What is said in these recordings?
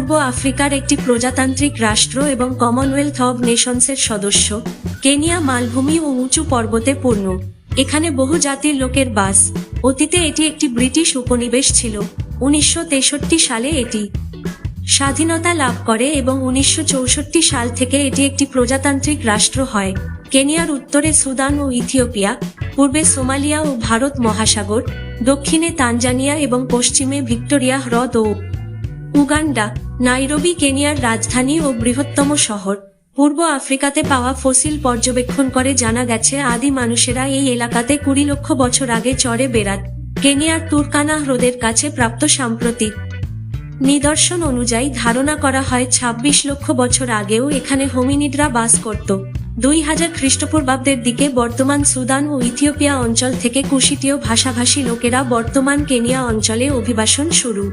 পূর্ব আফ্রিকার একটি প্রজাতান্ত্রিক রাষ্ট্র এবং কমনওয়েলথ অব নেশনসের সদস্য। কেনিয়া মালভূমি ও উঁচু পর্বতে পূর্ণ। এখানে বহু জাতির লোকের বাস। অতীতে এটি একটি ব্রিটিশ উপনিবেশ ছিল। উনিশশো তেষট্টি সালে এটি স্বাধীনতা লাভ করে এবং উনিশশো চৌষট্টি সাল থেকে এটি একটি প্রজাতান্ত্রিক রাষ্ট্র হয়। কেনিয়ার উত্তরে সুদান ও ইথিওপিয়া, পূর্বে সোমালিয়া ও ভারত মহাসাগর, দক্ষিণে তানজানিয়া এবং পশ্চিমে ভিক্টোরিয়া হ্রদ ও উগান্ডা, নাইরোবি, কেনিয়ার রাজধানী ও বৃহত্তম শহর। পূর্ব আফ্রিকাতে পাওয়া ফসিল পর্যবেক্ষণ করে জানা গেছে, আদি মানুষেরা এই এলাকাতে কুড়ি লক্ষ বছর আগে চরে বেড়াত। কেনিয়ার তুরকানা হ্রদের কাছে প্রাপ্ত সাম্প্রতিক নিদর্শন অনুযায়ী ধারণা করা হয় ২৬ লক্ষ বছর আগেও এখানে হোমিনিডরা বাস করত। দুই হাজার খ্রিস্টপূর্বাব্দের দিকে বর্তমান সুদান ও ইথিওপিয়া অঞ্চল থেকে কুশিতীয় ভাষাভাষী লোকেরা বর্তমান কেনিয়া অঞ্চলে অভিবাসন শুরু।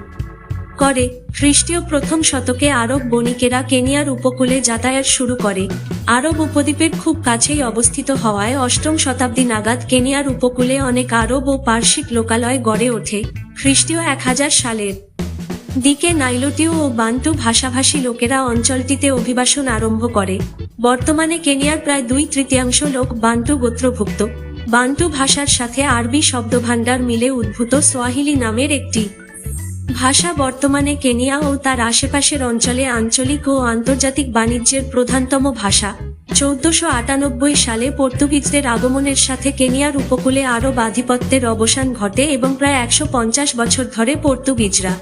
করে। খ্রিস্টীয় প্রথম শতকে আরব বণিকেরা কেনিয়ার উপকূলে যাতায়াত শুরু করে। আরব উপদ্বীপের খুব কাছেই অবস্থিত হওয়ায় অষ্টম শতাব্দী নাগাদ কেনিয়ার উপকূলে অনেক আরব ও পার্শ্বিক লোকালয় গড়ে ওঠে। খ্রিস্টীয় এক হাজার সালের দিকে নাইলোটিয় ও বান্টু ভাষাভাষী লোকেরা অঞ্চলটিতে অভিবাসন আরম্ভ করে। বর্তমানে কেনিয়ার প্রায় দুই তৃতীয়াংশ লোক বান্টু গোত্রভুক্ত। বান্টু ভাষার সাথে আরবি শব্দভাণ্ডার মিলে উদ্ভূত সোয়াহিলি নামের একটি ভাষা বর্তমানে কেনিয়া ও তার আশেপাশের অঞ্চলে আঞ্চলিক ও আন্তর্জাতিক বাণিজ্যের প্রধানতম ভাষা। চৌদ্দশো আটানব্বই সালে পর্তুগিজদের আগমনের সাথে কেনিয়ার উপকূলে আরব আধিপত্যের অবসান ঘটে এবং প্রায় একশো পঞ্চাশ বছর ধরে পর্তুগিজরা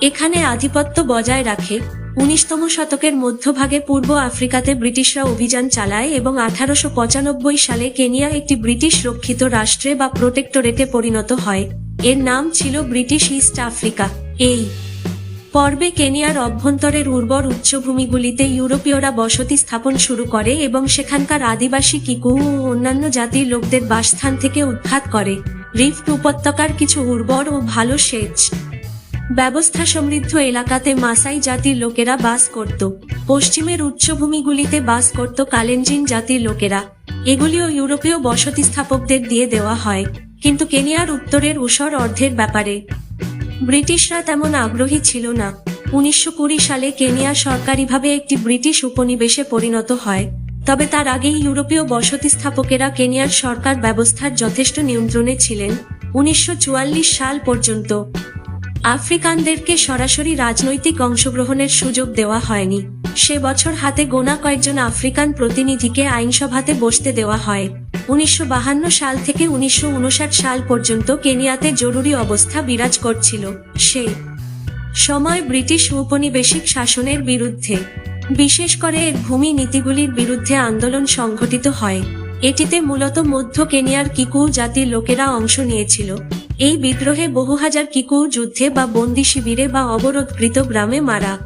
এখানে আধিপত্য বজায় রাখে। উনিশতম শতকের মধ্যভাগে পূর্ব আফ্রিকাতে ব্রিটিশরা অভিযান চালায় এবং আঠারোশো পঁচানব্বই সালে কেনিয়া একটি ব্রিটিশ রক্ষিত রাষ্ট্রে বা প্রোটেক্টরেটে পরিণত হয়। এর নাম ছিল ব্রিটিশ ইস্ট আফ্রিকা। এই পর্বে কেনিয়ার অভ্যন্তরের উর্বর উচ্চভূমিগুলিতে ইউরোপীয়রা বসতি স্থাপন শুরু করে এবং সেখানকার আদিবাসী কিকু ও অন্যান্য জাতির লোকদের বাসস্থান থেকে উৎখাত করে। রিফট উপত্যকার কিছু উর্বর ও ভালো সেচ ব্যবস্থা সমৃদ্ধ এলাকাতে মাসাই জাতির লোকেরা বাস করত। পশ্চিমের উচ্চভূমিগুলিতে বাস করত কালেনজিন জাতির লোকেরা। এগুলিও ইউরোপীয় বসতি স্থাপকদের দিয়ে দেওয়া হয়। কিন্তু কেনিয়ার উত্তরের উষর অর্ধের ব্যাপারে। ব্রিটিশরা তেমন আগ্রহী ছিল না। উনিশশো কুড়ি সালে কেনিয়া সরকারিভাবে একটি ব্রিটিশ উপনিবেশে পরিণত হয়। তবে তার আগেই ইউরোপীয় বসতি স্থাপকেরা কেনিয়ার সরকার ব্যবস্থার যথেষ্ট নিয়ন্ত্রণে ছিলেন। উনিশশো চুয়াল্লিশ সাল পর্যন্ত আফ্রিকানদেরকে সরাসরি রাজনৈতিক অংশগ্রহণের সুযোগ দেওয়া হয়নি। সে বছর হাতে গোনা কয়েকজন আফ্রিকান প্রতিনিধিকে আইনসভাতে বসতে দেওয়া হয়। উনিশশো সাল থেকে উনিশশো উনষাট সাল পর্যন্ত কেনিয়াতে জরুরি অবস্থা বিরাজ করছিল। সে সময় ব্রিটিশ ঔপনিবেশিক শাসনের বিরুদ্ধে। বিশেষ করে এর ভূমি নীতিগুলির বিরুদ্ধে আন্দোলন সংঘটিত হয়। এটিতে মূলত মধ্য কেনিয়ার কিকু জাতির লোকেরা অংশ নিয়েছিল। এই বিদ্রোহে বহু হাজার কিকু যুদ্ধে বা বন্দি শিবিরে বা অবরোধকৃত গ্রামে মারা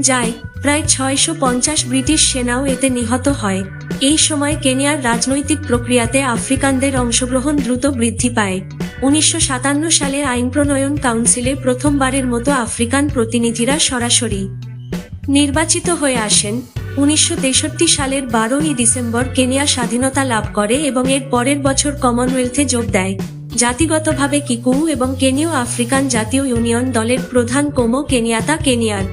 যায়। প্রায় ছয়শো পঞ্চাশ ব্রিটিশ সেনাও এতে নিহত হয়। এই সময় কেনিয়ার রাজনৈতিক প্রক্রিয়াতে আফ্রিকানদের অংশগ্রহণ দ্রুত বৃদ্ধি পায়। উনিশশো সাতান্ন সালে আইন প্রণয়ন কাউন্সিলে প্রথমবারের মতো আফ্রিকান প্রতিনিধিরা সরাসরি নির্বাচিত হয়ে আসেন। উনিশশো তেষট্টি সালের বারোই ডিসেম্বর কেনিয়া স্বাধীনতা লাভ করে এবং এর পরের বছর কমনওয়েলথে যোগ দেয়। জাতিগতভাবে কিকু এবং কেনীয় আফ্রিকান জাতীয় ইউনিয়ন দলের প্রধান কোমো কেনিয়াতা কেনিয়ার।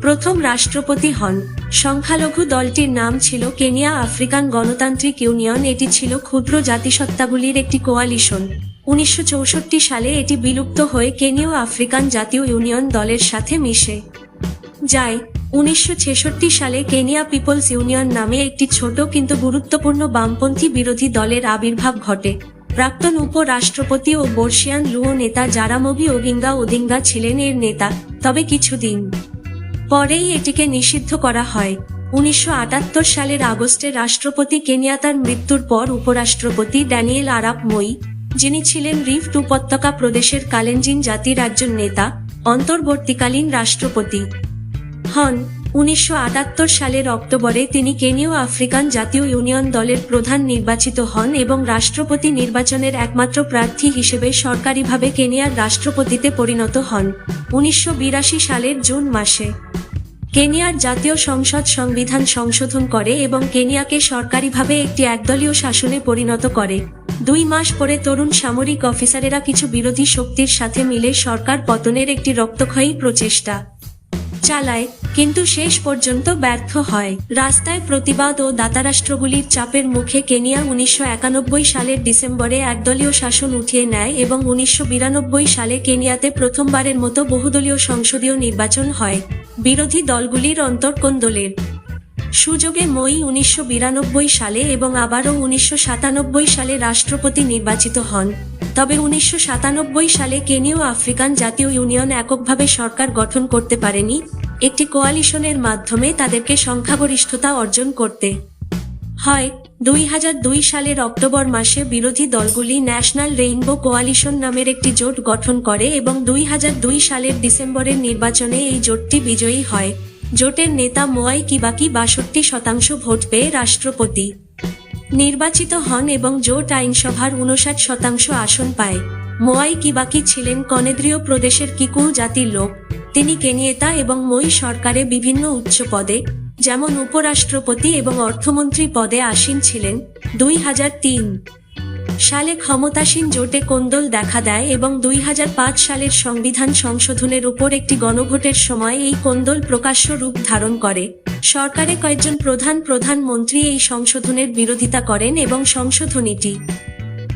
প্রথম রাষ্ট্রপতি হন। সংখ্যালঘু দলটির নাম ছিল কেনিয়া আফ্রিকান গণতান্ত্রিক ইউনিয়ন। এটি ছিল ক্ষুদ্র জাতিসত্তাগুলির একটি কোয়ালিশন। উনিশশো চৌষট্টি সালে এটি বিলুপ্ত হয়ে কেনীয় আফ্রিকান জাতীয় ইউনিয়ন দলের সাথে মিশে। যায় উনিশশো ছেষট্টি সালে কেনিয়া পিপলস ইউনিয়ন নামে একটি ছোট কিন্তু গুরুত্বপূর্ণ বামপন্থী বিরোধী দলের আবির্ভাব ঘটে। প্রাক্তন উপরাষ্ট্রপতি ও বর্ষিয়ান লুও নেতা জারামবি ওগিঙ্গা ওদিঙ্গা ছিলেন এর নেতা, তবে কিছুদিন পরেই এটিকে নিষিদ্ধ করা হয়। উনিশশো আটাত্তর সালের আগস্টে রাষ্ট্রপতি কেনিয়াতার মৃত্যুর পর উপরাষ্ট্রপতি ড্যানিয়েল আরাপ মই, যিনি ছিলেন রিফট উপত্যকা প্রদেশের কালেনজিন জাতির একজন নেতা, অন্তর্বর্তীকালীন রাষ্ট্রপতি। হন। উনিশশো আটাত্তর সালের অক্টোবরে তিনি কেনীয় আফ্রিকান জাতীয় ইউনিয়ন দলের প্রধান নির্বাচিত হন এবং রাষ্ট্রপতি নির্বাচনের একমাত্র প্রার্থী হিসেবে সরকারিভাবে কেনিয়ার রাষ্ট্রপতিতে পরিণত হন, উনিশশো বিরাশি সালের জুন মাসে। কেনিয়ার জাতীয় সংসদ সংবিধান সংশোধন করে এবং কেনিয়াকে সরকারিভাবে একটি একদলীয় শাসনে পরিণত করে। দুই মাস পরে তরুণ সামরিক অফিসারেরা কিছু বিরোধী শক্তির সাথে মিলে সরকার পতনের একটি রক্তক্ষয়ী প্রচেষ্টা চালায়। কিন্তু শেষ পর্যন্ত ব্যর্থ হয়। রাস্তায় প্রতিবাদ ও দাতারাষ্ট্রগুলির চাপের মুখে কেনিয়া উনিশশো একানব্বই সালের ডিসেম্বরে একদলীয় শাসন উঠিয়ে নেয় এবং উনিশশো বিরানব্বই সালে কেনিয়াতে প্রথমবারের মতো বহুদলীয় সংসদীয় নির্বাচন হয়। বিরোধী দলগুলির অন্তর্কোন্দলের সুযোগে মই উনিশশো বিরানব্বই সালে এবং আবারও উনিশশো সাতানব্বই সালে রাষ্ট্রপতি নির্বাচিত হন। তবে উনিশশো সাতানব্বই সালে কেনীয় আফ্রিকান জাতীয় ইউনিয়ন এককভাবে সরকার গঠন করতে পারেনি। একটি কোয়ালিশনের মাধ্যমে তাদেরকে সংখ্যাগরিষ্ঠতা অর্জন করতে হয়। দুই হাজার দুই সালের অক্টোবর মাসে বিরোধী দলগুলি ন্যাশনাল রেইনবো কোয়ালিশন নামের একটি জোট গঠন করে এবং দুই হাজার দুই সালের ডিসেম্বরের নির্বাচনে এই জোটটি বিজয়ী হয়। জোটের নেতা মোয়াই কিবাকি বাষট্টি শতাংশ ভোট পেয়ে রাষ্ট্রপতি নির্বাচিত হন এবং জোট আইনসভার উনষাট শতাংশ আসন পায়। মোয়াই কিবাকি ছিলেন কনেদ্রীয় প্রদেশের কিকু জাতির লোক। তিনি কেনিয়েতা এবং মই সরকারে বিভিন্ন উচ্চ পদে, যেমন উপরাষ্ট্রপতি এবং অর্থমন্ত্রী পদে আসীন ছিলেন। দুই হাজার তিন সালে ক্ষমতাসীন জোটে কোন্দল দেখা দেয় এবং দুই হাজার পাঁচ সালের সংবিধান সংশোধনের উপর একটি গণভোটের সময় এই কোন্দল প্রকাশ্য রূপ ধারণ করে। সরকারে কয়েকজন প্রধান প্রধানমন্ত্রী এই সংশোধনের বিরোধিতা করেন এবং সংশোধনীটি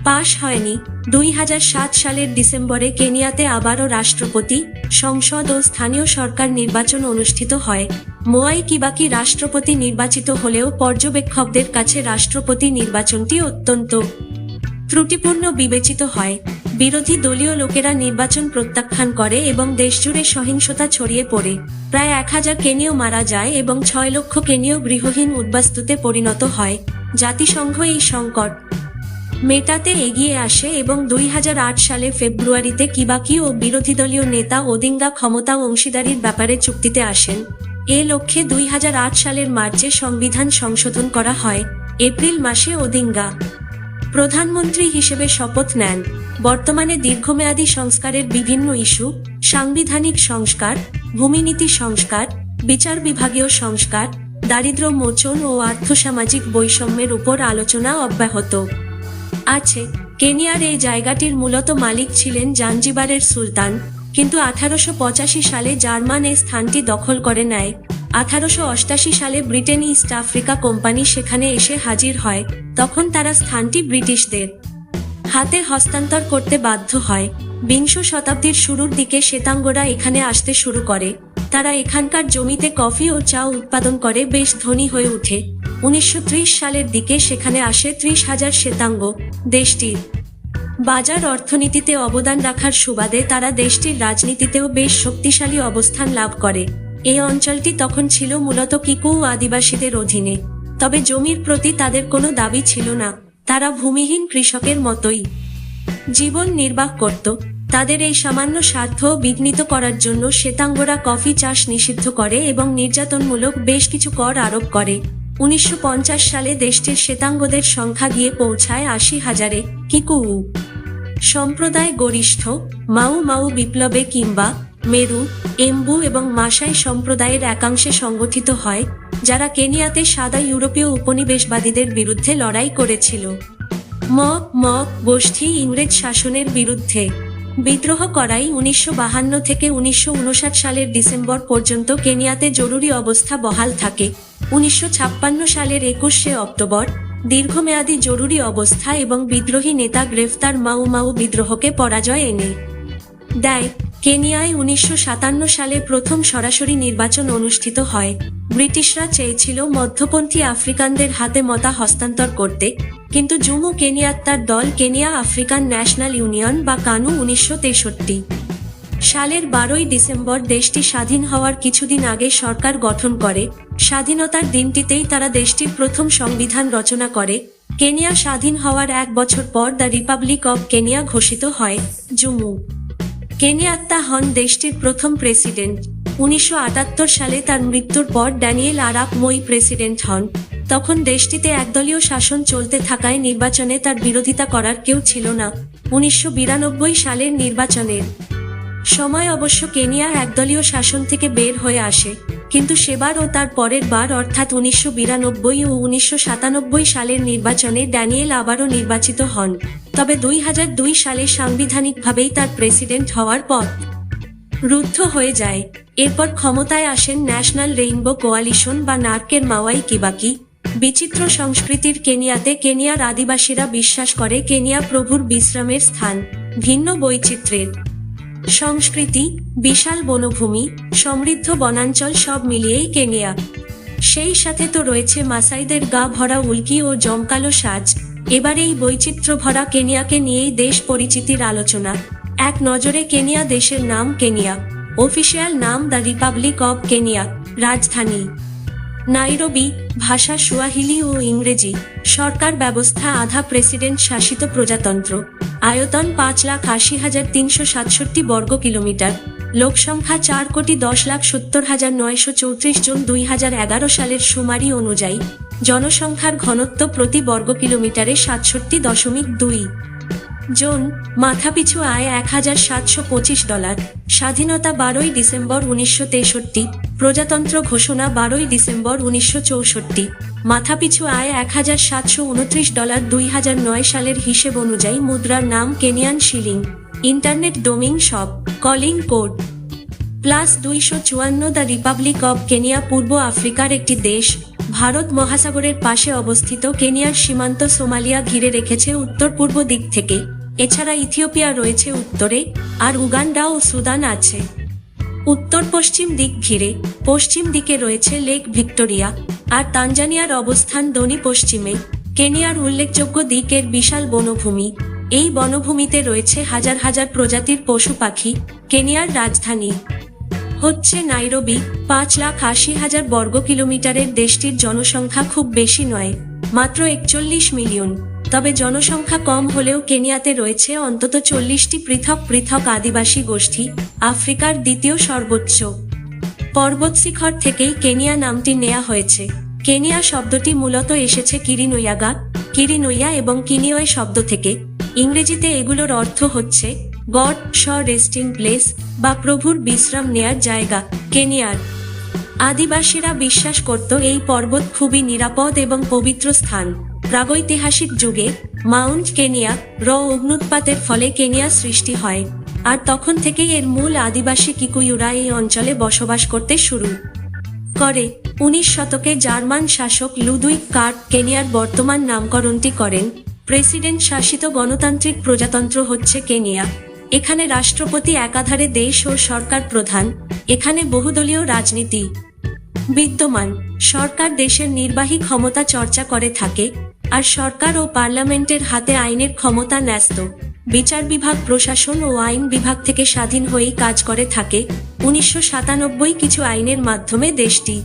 পাশ হয়নি। দুই হাজার সাত সালের ডিসেম্বরে কেনিয়াতে আবারও রাষ্ট্রপতি, সংসদ ও স্থানীয় সরকার নির্বাচন অনুষ্ঠিত হয়। মোয়াই কিবাকি রাষ্ট্রপতি নির্বাচিত হলেও পর্যবেক্ষকদের কাছে রাষ্ট্রপতি নির্বাচনটি অত্যন্ত ত্রুটিপূর্ণ বিবেচিত হয়। বিরোধী দলীয় লোকেরা নির্বাচন প্রত্যাখ্যান করে এবং দেশজুড়ে সহিংসতা ছড়িয়ে পড়ে। প্রায় এক হাজার কেনীয় মারা যায় এবং ছয় লক্ষ কেনীয় গৃহহীন উদ্বাস্তুতে পরিণত হয়। জাতিসংঘ এই সংকট মেটাতে এগিয়ে আসে এবং দুই হাজার আট সালে ফেব্রুয়ারিতে কিবাকি ও বিরোধী দলীয় নেতা ওদিঙ্গা ক্ষমতা অংশীদারির ব্যাপারে চুক্তিতে আসেন। এ লক্ষ্যে দুই হাজার আট সালের মার্চে সংবিধান সংশোধন করা হয়। এপ্রিল মাসে ওদিঙ্গা প্রধানমন্ত্রী হিসেবে শপথ নেন। বর্তমানে দীর্ঘমেয়াদী সংস্কারের বিভিন্ন ইস্যু, সাংবিধানিক সংস্কার, ভূমিনীতি সংস্কার, বিচার বিভাগীয় সংস্কার, দারিদ্র্য মোচন ও আর্থসামাজিক বৈষম্যের উপর আলোচনা অব্যাহত। আছে। কেনিয়ার এই জায়গাটির মূলত মালিক ছিলেন জাঞ্জিবারের সুলতান। কিন্তু আঠারোশো পঁচাশি সালে জার্মান এই স্থানটি দখল করে নেয়। আঠারোশো অষ্টাশি সালে ব্রিটেন ইস্ট আফ্রিকা কোম্পানি সেখানে এসে হাজির হয়। তখন তারা স্থানটি ব্রিটিশদের হাতে হস্তান্তর করতে বাধ্য হয়। বিংশ শতাব্দীর শুরুর দিকে শ্বেতাঙ্গরা এখানে আসতে শুরু করে। তারা এখানকার জমিতে কফি ও চা উৎপাদন করে। বেশ ধনী হয়ে ওঠে। উনিশশো ত্রিশ সালের দিকে সেখানে আসে ত্রিশ হাজার শ্বেতাঙ্গ, দেশটির। বাজার অর্থনীতিতে অবদান রাখার সুবাদে তারা দেশটির রাজনীতিতেও বেশ শক্তিশালী অবস্থান লাভ করে। এই অঞ্চলটি তখন ছিল মূলত কিকু আদিবাসীদের অধীনে। তবে জমির প্রতি তাদের কোনো দাবি ছিল না। তারা ভূমিহীন কৃষকের মতোই জীবন নির্বাহ করত। তাদের এই সামান্য স্বার্থ বিঘ্নিত করার জন্য শ্বেতাঙ্গরা কফি চাষ নিষিদ্ধ করে এবং নির্যাতনমূলক বেশ কিছু কর আরোপ করে। উনিশশো পঞ্চাশ সালে দেশটির শ্বেতাঙ্গদের সংখ্যা গিয়ে পৌঁছায় আশি হাজারে। কিকুউ। সম্প্রদায় গরিষ্ঠ, মাউ মাউ বিপ্লবে কিংবা মেরু, এম্বু এবং মাসাই সম্প্রদায়ের একাংশে সংগঠিত হয়, যারা কেনিয়াতে সাদা ইউরোপীয় উপনিবেশবাদীদের বিরুদ্ধে লড়াই করেছিল। ম ম গোষ্ঠী ইংরেজ শাসনের বিরুদ্ধে। বিদ্রোহ করাই উনিশশো থেকে উনিশশো উনষাট সালের ডিসেম্বর পর্যন্ত কেনিয়াতে জরুরি অবস্থা বহাল থাকে। উনিশশো ছাপ্পান্ন সালের একুশে অক্টোবর, দীর্ঘমেয়াদী জরুরি অবস্থা এবং বিদ্রোহী নেতা গ্রেফতার মাউ মাউ বিদ্রোহকে পরাজয় এনে দেয়। কেনিয়ায় উনিশশো সাতান্ন সালে প্রথম সরাসরি নির্বাচন অনুষ্ঠিত হয়। ব্রিটিশরা চেয়েছিল মধ্যপন্থী আফ্রিকানদের হাতে মতা হস্তান্তর করতে, কিন্তু জুমু কেনিয়াত্তার দল কেনিয়া আফ্রিকান ন্যাশনাল ইউনিয়ন বা কানু উনিশশো তেষট্টি সালের বারোই ডিসেম্বর দেশটি স্বাধীন হওয়ার কিছুদিন আগে সরকার গঠন করে। স্বাধীনতার দিনটিতেই তারা দেশটির প্রথম সংবিধান রচনা করে। কেনিয়া স্বাধীন হওয়ার এক বছর পর দ্য রিপাবলিক অব কেনিয়া ঘোষিত হয়, জুমু। কেনিয়াত্তা হন দেশটির প্রথম প্রেসিডেন্ট। উনিশশো আটাত্তর সালে তার মৃত্যুর পর ড্যানিয়েল আরাপ মই প্রেসিডেন্ট হন। তখন দেশটিতে একদলীয় শাসন চলতে থাকায় নির্বাচনে তার বিরোধিতা করার কেউ ছিল না। উনিশশো বিরানব্বই সালের নির্বাচনের সময় অবশ্য কেনিয়ার একদলীয় শাসন থেকে বের হয়ে আসে, কিন্তু সেবার ও তার পরের বার, অর্থাৎ উনিশশো বিরানব্বই ও উনিশশো সাতানব্বই সালের নির্বাচনে ড্যানিয়েল আবারও নির্বাচিত হন, তবে দুই হাজার দুই সালে সাংবিধানিকভাবেই তার প্রেসিডেন্ট হওয়ার পথ রুদ্ধ হয়ে যায়। এরপর ক্ষমতায় আসেন ন্যাশনাল রেইনবো কোয়ালিশন বা নার্কের মাওয়াই কিবাকি বিচিত্র সংস্কৃতির কেনিয়াতে কেনিয়ার আদিবাসীরা বিশ্বাস করে কেনিয়া প্রভুর বিশ্রামের স্থান, ভিন্ন বৈচিত্র্যের। সংস্কৃতি, বিশাল বনভূমি, সমৃদ্ধ বনাঞ্চল সব মিলিয়েই কেনিয়া সেই সাথে তো রয়েছে মাসাইদের গা ভরা উল্কি ও জমকালো সাজ। এবার এই বৈচিত্র্য ভরা কেনিয়াকে নিয়েই দেশ পরিচিতির আলোচনা। এক নজরে কেনিয়া দেশের নাম কেনিয়া অফিসিয়াল নাম দ্য রিপাবলিক অব কেনিয়া রাজধানী। নাইরোবি ভাষা সুয়াহিলি ও ইংরেজি। সরকার ব্যবস্থা আধা প্রেসিডেন্ট শাসিত প্রজাতন্ত্র। আয়তন পাঁচ লাখ আশি হাজার তিনশো সাতষট্টি বর্গ কিলোমিটার। লোক সংখ্যা চার কোটি দশ লাখ সত্তর হাজার নয়শো চৌত্রিশ জন দুই হাজার এগারো সালের সুমারি অনুযায়ী। জনসংখ্যার ঘনত্ব প্রতি বর্গ কিলোমিটারে সাতষট্টি দশমিক দুই। জন, মাথাপিছু আয় এক হাজার সাতশো পঁচিশ ডলার। স্বাধীনতা বারোই ডিসেম্বর উনিশশো তেষট্টি। প্রজাতন্ত্র ঘোষণা বারোই ডিসেম্বর উনিশশো চৌষট্টি। মাথাপিছু আয় এক হাজার সাতশো উনত্রিশ ডলার দুই হাজার নয় সালের হিসেব অনুযায়ী মুদ্রার নাম কেনিয়ান শিলিং। ইন্টারনেট ডোমিং শপ, কলিং কোড প্লাস দুইশো চুয়ান্ন দ্য রিপাবলিক অব কেনিয়া পূর্ব আফ্রিকার একটি দেশ। ভারত মহাসাগরের পাশে অবস্থিত কেনিয়ার সীমান্ত সোমালিয়া ঘিরে রেখেছে উত্তর পূর্ব দিক থেকে। এছাড়া ইথিওপিয়া রয়েছে উত্তরে, আর উগান্ডা ও সুদান আছে। উত্তর পশ্চিম দিক ঘিরে পশ্চিম দিকে রয়েছে লেক ভিক্টোরিয়া আর তানজানিয়ার অবস্থান দনি পশ্চিমে। কেনিয়ার উল্লেখযোগ্য দিকের বিশাল বনভূমি। এই বনভূমিতে রয়েছে হাজার হাজার প্রজাতির পশু পাখি, কেনিয়ার রাজধানী। হচ্ছে নাইরোবি, পাঁচ লাখ আশি হাজার বর্গ কিলোমিটারের দেশটির জনসংখ্যা খুব বেশি নয়, মাত্র একচল্লিশ মিলিয়ন। তবে জনসংখ্যা কম হলেও কেনিয়াতে রয়েছে অন্তত চল্লিশটি পৃথক পৃথক আদিবাসী গোষ্ঠী, আফ্রিকার দ্বিতীয় সর্বোচ্চ। পর্বত শিখর থেকেই কেনিয়া নামটি নেয়া হয়েছে। কেনিয়া শব্দটি মূলত এসেছে কিরিনইয়াগা কিরিনইয়া এবং কিনিওয় শব্দ থেকে। ইংরেজিতে এগুলোর অর্থ হচ্ছে, গড স রেস্টিং প্লেস বা প্রভুর বিশ্রাম নেয়ার জায়গা কেনিয়ার। আদিবাসীরা বিশ্বাস করত এই পর্বত খুবই নিরাপদ এবং পবিত্র স্থান। প্রাগৈতিহাসিক যুগে, মাউন্ট কেনিয়া র অগ্নুৎপাতের ফলে কেনিয়া সৃষ্টি হয়, আর তখন থেকেই এর মূল আদিবাসী কিকুইউরা এই অঞ্চলে বসবাস করতে শুরু করে। উনিশ শতকে জার্মান শাসক লুদুইক কার্ট কেনিয়ার বর্তমান নামকরণটি করেন। প্রেসিডেন্ট শাসিত গণতান্ত্রিক প্রজাতন্ত্র হচ্ছে কেনিয়া। এখানে রাষ্ট্রপতি একাধারে দেশ ও সরকার প্রধান। এখানে বহুদলীয় রাজনীতি বিদ্যমান। সরকার দেশের নির্বাহী ক্ষমতা চর্চা করে থাকে। আর সরকার ও পার্লামেন্টের হাতে আইনের ক্ষমতা ন্যস্ত। বিচার বিভাগ, প্রশাসন ও আইন বিভাগ থেকে স্বাধীন হয়েই কাজ করে থাকে উনিশশো সাতানব্বই কিছু আইনের মাধ্যমে দেশটি।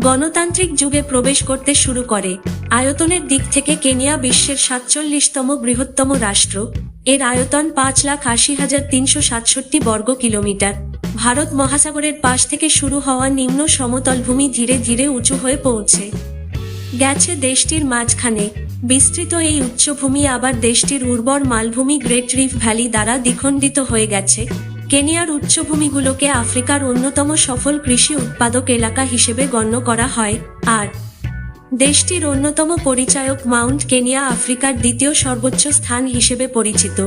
গণতান্ত্রিক যুগে প্রবেশ করতে শুরু করে। আয়তনের দিক থেকে কেনিয়া বিশ্বের সাতচল্লিশতম বৃহত্তম রাষ্ট্র। এর আয়তন পাঁচ লাখ আশি হাজার তিনশো সাতষট্টি বর্গ কিলোমিটার। ভারত মহাসাগরের পাশ থেকে শুরু হওয়া নিম্ন সমতল ভূমি ধীরে ধীরে উঁচু হয়ে পৌঁছে। গেছে দেশটির মাঝখানে। বিস্তৃত এই উচ্চভূমি আবার দেশটির উর্বর মালভূমি গ্রেট রিফ ভ্যালি দ্বারা দ্বিখণ্ডিত হয়ে গেছে। কেনিয়ার উচ্চভূমিগুলোকে আফ্রিকার অন্যতম সফল কৃষি উৎপাদক এলাকা হিসেবে গণ্য করা হয়। আর দেশটির অন্যতম পরিচায়ক মাউন্ট কেনিয়া আফ্রিকার দ্বিতীয় সর্বোচ্চ স্থান হিসেবে পরিচিত।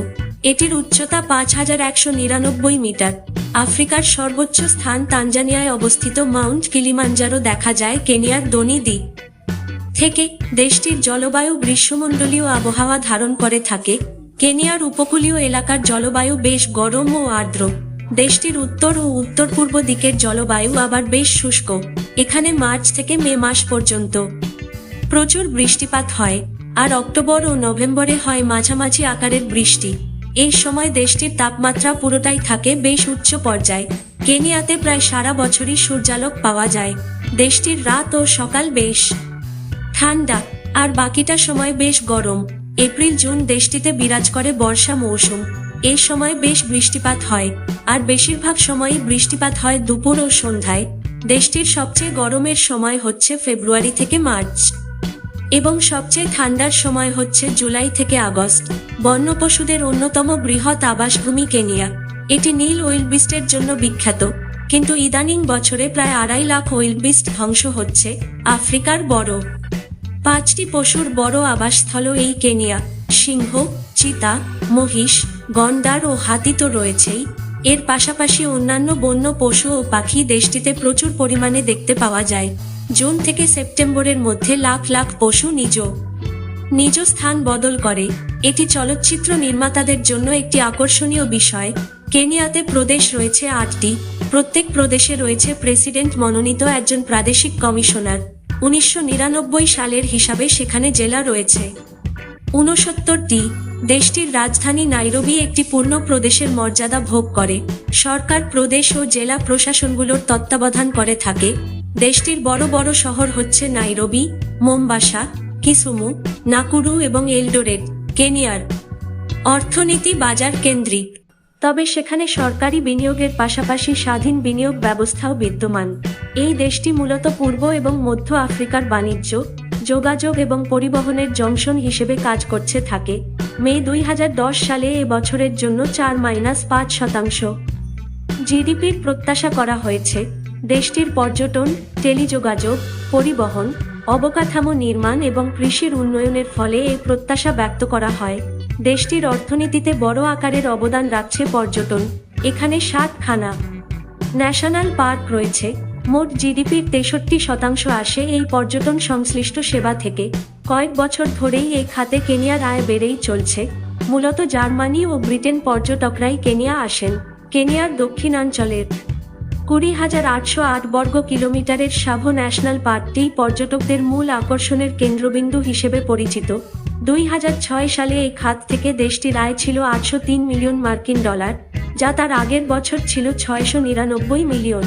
এটির উচ্চতা পাঁচ হাজার একশো নিরানব্বই মিটার। আফ্রিকার সর্বোচ্চ স্থান তানজানিয়ায় অবস্থিত মাউন্ট কিলিমাঞ্জারো দেখা যায় কেনিয়ার দনি দ্বীপ। থেকে দেশটির জলবায়ু গ্রীষ্মমণ্ডলীয় আবহাওয়া ধারণ করে থাকে। কেনিয়ার উপকূলীয় এলাকার জলবায়ু বেশ গরম ও আর্দ্র। দেশটির উত্তর ও উত্তর পূর্ব দিকের জলবায়ু আবার বেশ শুষ্ক। এখানে মার্চ থেকে মে মাস পর্যন্ত প্রচুর বৃষ্টিপাত হয় আর অক্টোবর ও নভেম্বরে হয় মাঝামাঝি আকারের বৃষ্টি। এই সময় দেশটির তাপমাত্রা পুরোটাই থাকে বেশ উচ্চ পর্যায়ে। কেনিয়াতে প্রায় সারা বছরই সূর্যালোক পাওয়া যায়। দেশটির রাত ও সকাল বেশ ঠান্ডা, আর বাকিটা সময় বেশ গরম। এপ্রিল, জুন দেশটিতে বিরাজ করে বর্ষা মৌসুম। এই সময় বেশ বৃষ্টিপাত হয়, আর বেশিরভাগ সময়ই বৃষ্টিপাত হয় দুপুর ও সন্ধ্যায়। দেশটির সবচেয়ে গরমের সময় হচ্ছে ফেব্রুয়ারি থেকে মার্চ। এবং সবচেয়ে ঠান্ডার সময় হচ্ছে জুলাই থেকে আগস্ট। বন্য পশুদের অন্যতম বৃহৎ আবাসভূমি কেনিয়া। এটি নীল ওয়েলবিস্টের জন্য বিখ্যাত। কিন্তু ইদানিং বছরে প্রায় আড়াই লাখ ওয়েলবিস্ট ধ্বংস হচ্ছে আফ্রিকার বড়। পাঁচটি পশুর বড় আবাসস্থল এই কেনিয়া। সিংহ, চিতা, মহিষ, গন্ডার ও হাতি তো রয়েছেই। এর পাশাপাশি অন্যান্য বন্য পশু ও পাখি দেশটিতে প্রচুর পরিমাণে দেখতে পাওয়া যায়। জুন থেকে সেপ্টেম্বরের মধ্যে লাখ লাখ পশু নিজ নিজ স্থান বদল করে। এটি চলচ্চিত্র নির্মাতাদের জন্য একটি আকর্ষণীয় বিষয়। কেনিয়াতে প্রদেশ রয়েছে আটটি। প্রত্যেক প্রদেশে রয়েছে প্রেসিডেন্ট মনোনীত একজন প্রাদেশিক কমিশনার। উনিশশো নিরানব্বই সালের হিসাবে সেখানে জেলা রয়েছে। ঊনসত্তরটি দেশটির রাজধানী নাইরোবি একটি পূর্ণ প্রদেশের মর্যাদা ভোগ করে। সরকার প্রদেশ ও জেলা প্রশাসনগুলোর তত্ত্বাবধান করে থাকে। দেশটির বড় বড় শহর হচ্ছে নাইরোবি, মোমবাসা, কিসুমু, নাকুরু এবং এলডোরেট কেনিয়ার। অর্থনীতি বাজার কেন্দ্রিক। তবে সেখানে সরকারি বিনিয়োগের পাশাপাশি স্বাধীন বিনিয়োগ ব্যবস্থাও বিদ্যমান। এই দেশটি মূলত পূর্ব এবং মধ্য আফ্রিকার বাণিজ্য, যোগাযোগ এবং পরিবহনের জংশন হিসেবে কাজ করছে থাকে। মে দুই হাজার দশ সালে এ বছরের জন্য চার মাইনাস পাঁচ শতাংশ। জিডিপির প্রত্যাশা করা হয়েছে, দেশটির পর্যটন, টেলিযোগাযোগ, পরিবহন, অবকাঠামো নির্মাণ এবং কৃষির উন্নয়নের ফলে এই প্রত্যাশা ব্যক্ত করা হয়। দেশটির অর্থনীতিতে বড় আকারের অবদান রাখছে পর্যটন। এখানে সাতখানা ন্যাশনাল পার্ক রয়েছে। মোট জিডিপির তেষট্টি শতাংশ আসে এই পর্যটন সংশ্লিষ্ট সেবা থেকে। কয়েক বছর ধরেই এই খাতে কেনিয়ার আয় বেড়েই চলছে। মূলত জার্মানি ও ব্রিটেন পর্যটকরাই কেনিয়া আসেন। কেনিয়ার দক্ষিণাঞ্চলের কুড়ি হাজার আটশো আট বর্গ কিলোমিটারের সাভো ন্যাশনাল পার্কটি পর্যটকদের মূল আকর্ষণের কেন্দ্রবিন্দু হিসেবে পরিচিত। দুই হাজার ছয় সালে এই খাত থেকে দেশটির আয় ছিল আটশো তিন মিলিয়ন মার্কিন ডলার, যা তার আগের বছর ছিল ছয়শো নিরানব্বই মিলিয়ন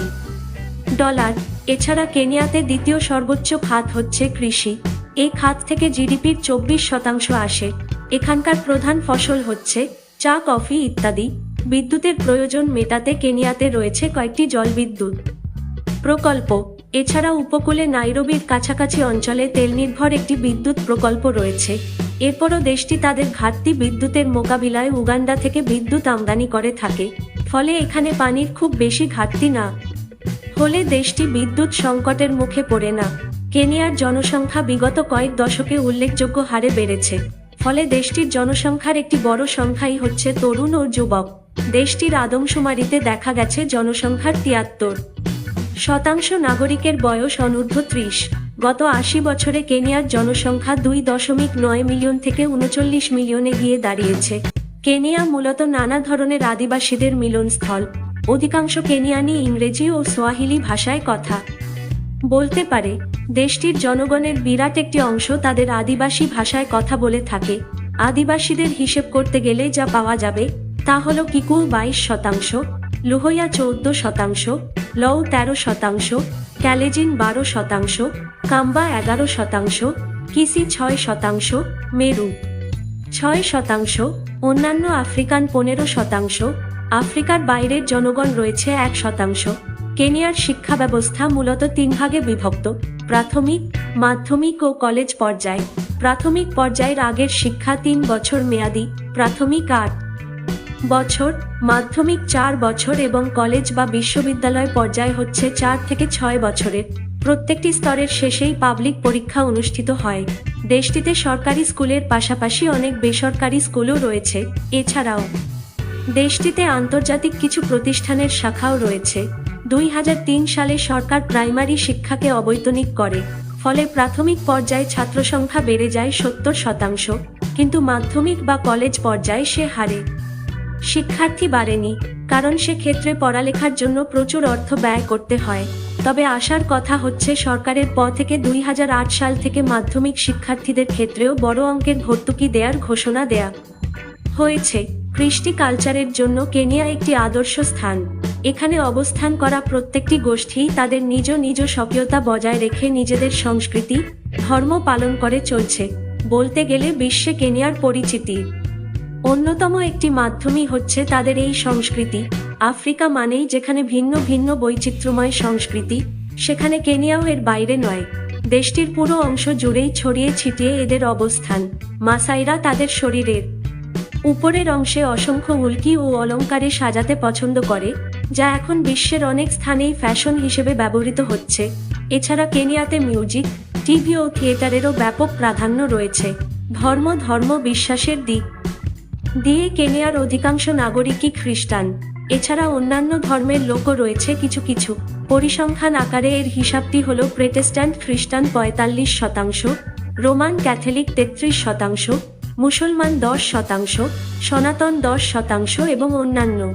ডলার। এছাড়া কেনিয়াতে দ্বিতীয় সর্বোচ্চ খাত হচ্ছে কৃষি। এই খাত থেকে জিডিপির চব্বিশ শতাংশ আসে। এখানকার প্রধান ফসল হচ্ছে চা, কফি ইত্যাদি। বিদ্যুতের প্রয়োজন মেটাতে কেনিয়াতে রয়েছে কয়েকটি জলবিদ্যুৎ প্রকল্প। এছাড়া উপকূলে নাইরোবির কাছাকাছি অঞ্চলে তেল নির্ভর একটি বিদ্যুৎ প্রকল্প রয়েছে। এরপরও দেশটি তাদের ঘাটতি বিদ্যুতের মোকাবিলায় উগান্ডা থেকে বিদ্যুৎ আমদানি করে থাকে, ফলে এখানে পানির খুব বেশি ঘাটতি না। হলে দেশটি বিদ্যুৎ সংকটের মুখে পড়ে না। কেনিয়ার জনসংখ্যা বিগত কয়েক দশকে উল্লেখযোগ্য হারে বেড়েছে, ফলে দেশটির জনসংখ্যার একটি বড় সংখ্যাই হচ্ছে তরুণ ও যুবক। দেশটির আদমশুমারিতে দেখা গেছে জনসংখ্যার তিয়াত্তর। শতাংশ নাগরিকের বয়স অনূর্ধ্ব ত্রিশ। গত আশি বছরে কেনিয়ার জনসংখ্যা দুই দশমিক নয় মিলিয়ন থেকে উনচল্লিশ মিলিয়নে গিয়ে দাঁড়িয়েছে। কেনিয়া মূলত নানা ধরনের আদিবাসীদের মিলনস্থল। অধিকাংশ কেনিয়ানি ইংরেজি ও সোয়াহিলি ভাষায় কথা বলতে পারে। দেশটির জনগণের বিরাট একটি অংশ তাদের আদিবাসী ভাষায় কথা বলে থাকে। আদিবাসীদের হিসেব করতে গেলে যা পাওয়া যাবে তা হল কিকু বাইশ শতাংশ। লুহইয়া চৌদ্দ শতাংশ, লও তেরো শতাংশ, ক্যালেজিন বারো শতাংশ, কাম্বা এগারো শতাংশ, কিসি ছয় শতাংশ, মেরু ছয় শতাংশ, অন্যান্য আফ্রিকান পনেরো শতাংশ, আফ্রিকার বাইরের জনগণ রয়েছে এক শতাংশ। কেনিয়ার শিক্ষা ব্যবস্থা মূলত তিন ভাগে বিভক্ত, প্রাথমিক, মাধ্যমিক ও কলেজ পর্যায়। প্রাথমিক পর্যায়ের আগের শিক্ষা তিন বছর মেয়াদি, প্রাথমিক আট। বছর, মাধ্যমিক চার বছর এবং কলেজ বা বিশ্ববিদ্যালয় পর্যায় হচ্ছে চার থেকে ছয় বছরের। প্রত্যেকটি স্তরের শেষেই পাবলিক পরীক্ষা অনুষ্ঠিত হয়। দেশটিতে সরকারি স্কুলের পাশাপাশি অনেক বেসরকারি স্কুলও রয়েছে। এছাড়াও, দেশটিতে আন্তর্জাতিক কিছু প্রতিষ্ঠানের শাখাও রয়েছে। দুই হাজার তিন সালে সরকার প্রাইমারি শিক্ষাকে অবৈতনিক করে, ফলে প্রাথমিক পর্যায়ে ছাত্র সংখ্যা বেড়ে যায় সত্তর শতাংশ, কিন্তু মাধ্যমিক বা কলেজ পর্যায়ে সে হারে। শিক্ষার্থী বাড়েনি, কারণ সে ক্ষেত্রে পড়ালেখার জন্য প্রচুর অর্থ ব্যয় করতে হয়। তবে আসার কথা হচ্ছে সরকারের প থেকে দুই হাজার আট সাল থেকে মাধ্যমিক শিক্ষার্থীদের ক্ষেত্রেও বড় অঙ্কের ভর্তুকি দেওয়ার ঘোষণা দেয়া হয়েছে। কৃষ্টি কালচারের জন্য কেনিয়া একটি আদর্শ স্থান। এখানে অবস্থান করা প্রত্যেকটি গোষ্ঠী তাদের নিজ নিজ স্বকীয়তা বজায় রেখে নিজেদের সংস্কৃতি, ধর্ম পালন করে চলছে। বলতে গেলে বিশ্বে কেনিয়ার পরিচিতি। অন্যতম একটি মাধ্যমই হচ্ছে তাদের এই সংস্কৃতি। আফ্রিকা মানেই যেখানে ভিন্ন ভিন্ন বৈচিত্র্যময় সংস্কৃতি, সেখানে কেনিয়াও এর বাইরে নয়। দেশটির পুরো অংশ জুড়েই ছড়িয়ে ছিটিয়ে এদের অবস্থান, মাসাইরা তাদের শরীরের উপরের অংশে অসংখ্য উল্কি ও অলংকারে সাজাতে পছন্দ করে, যা এখন বিশ্বের অনেক স্থানেই ফ্যাশন হিসেবে ব্যবহৃত হচ্ছে। এছাড়া কেনিয়াতে মিউজিক, টিভি ও থিয়েটারেরও ব্যাপক প্রাধান্য রয়েছে। ধর্ম ধর্ম, বিশ্বাসের দিক দিয়ে কেনিয়ার অধিকাংশ নাগরিকই খ্রিস্টান। এছাড়া অন্যান্য ধর্মের লোকও রয়েছে কিছু কিছু। পরিসংখ্যান আকারে এর হিসাবটি হল প্রেটেস্ট্যান্ট খ্রিস্টান পঁয়তাল্লিশ শতাংশ, রোমান ক্যাথলিক তেত্রিশ শতাংশ, মুসলমান দশ শতাংশ, সনাতন দশ শতাংশ এবং অন্যান্য।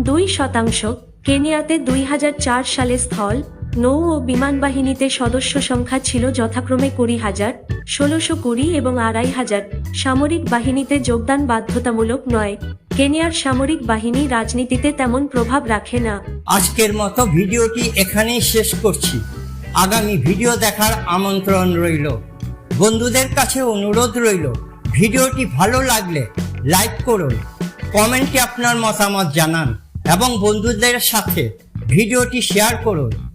দুই শতাংশ, কেনিয়াতে দুই হাজার চার সালে স্থল নৌ ও বিমান বাহিনীতে সদস্য সংখ্যা ছিল যথাক্রমে কুড়ি হাজার, ষোলোশো কুড়ি এবং আড়াই হাজার। সামরিক বাহিনীতে যোগদান বাধ্যতামূলক নয়। কেনিয়ার সামরিক বাহিনী রাজনীতিতে তেমন প্রভাব রাখে না। আজকের মতো ভিডিওটি এখানেই শেষ করছি। আগামী ভিডিও দেখার আমন্ত্রণ রইল। বন্ধুদের কাছে অনুরোধ রইল, ভিডিওটি ভালো লাগলে লাইক করুন, কমেন্টে আপনার মতামত জানান এবং বন্ধুদের সাথে ভিডিওটি শেয়ার করুন।